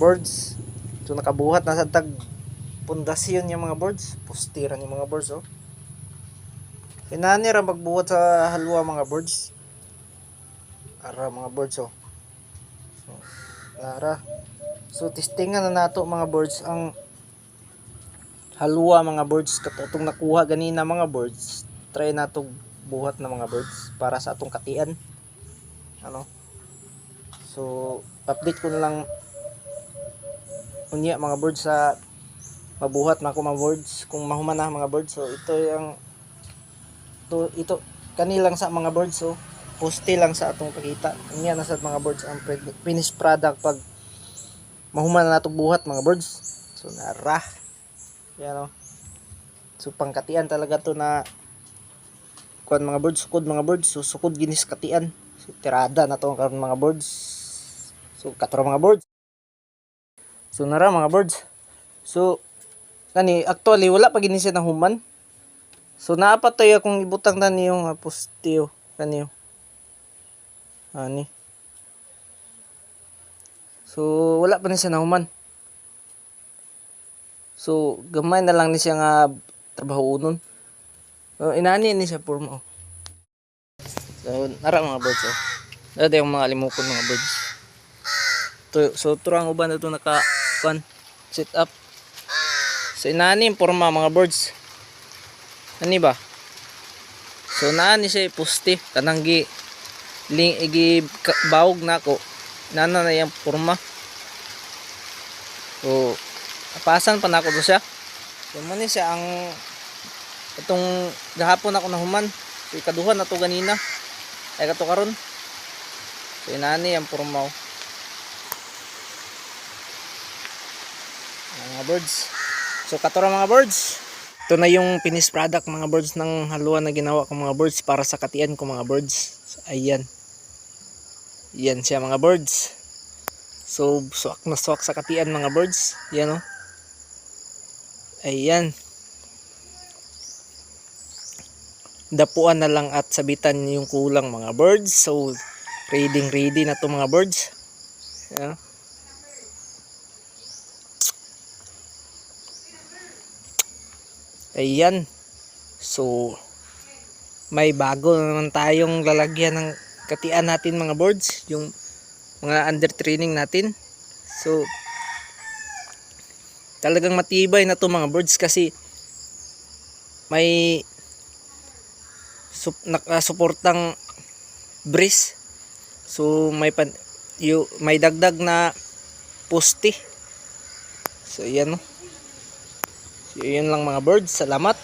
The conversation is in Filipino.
birds. So nakabuhat na sa tag pundasyon yung mga birds. Pustiran yung mga birds oh. Inani ra magbuhat sa halwa mga birds. Ara mga birds oh. Ara. So testingan na nato mga birds ang halwa mga birds katong nakuha ganina mga birds. Try nato buhat na mga birds para sa atong katian. Ano? So update ko na lang unya mga birds sa mabuhat na ako mga birds kung mahuman na mga birds so ito yung to ito kanilang sa mga birds so poste lang sa atong pakita. Unya na sa mga birds ang finished product pag mahuman na nato buhat mga birds so nara. Yan o so pangkatian talaga to na kuan mga birds sukod mga birds so sukod ginis katian. So tirada na to karon mga birds so katro mga birds So nara mga birds. So kani actually wala pa gini siya human. So naapat to akong ibutang na niyong uh, postiyo kaniyo. Ani. So wala pa ni siya human. So gamay na lang ni siya nga trabaho unon. So inani ni siya form oh. So nara mga birds oh. Dati yung mga limukon mga birds. To, so turang uban na ito naka kan sit up. So yung porma mga birds. Ani ba? So naani siya pusti kanang gi ling igi bawog na ako. Nana na yung porma. So apasan pa na ako do siya. So man siya ang itong gahapon ako nahuman. So ikaduhan na to ganina. Ay kato karon. So inani ang porma. Mga birds. So katura mga birds. Ito na yung finished product mga birds ng haluan na ginawa ko mga birds para sa katian ko mga birds. So, ayan. Yan siya mga birds. So suwak na suwak sa katian mga birds. Yan o. Ayan. Dapuan na lang at sabitan yung kulang mga birds. So ready ready na to mga birds. Yan. Ayan. So, may bago na naman tayong lalagyan ng katian natin mga birds. Yung mga under training natin. So, talagang matibay na to mga birds kasi may sup, nakasuportang breeze. So, may pan, may dagdag na poste. So, yan no. So, yun lang mga birds. Salamat.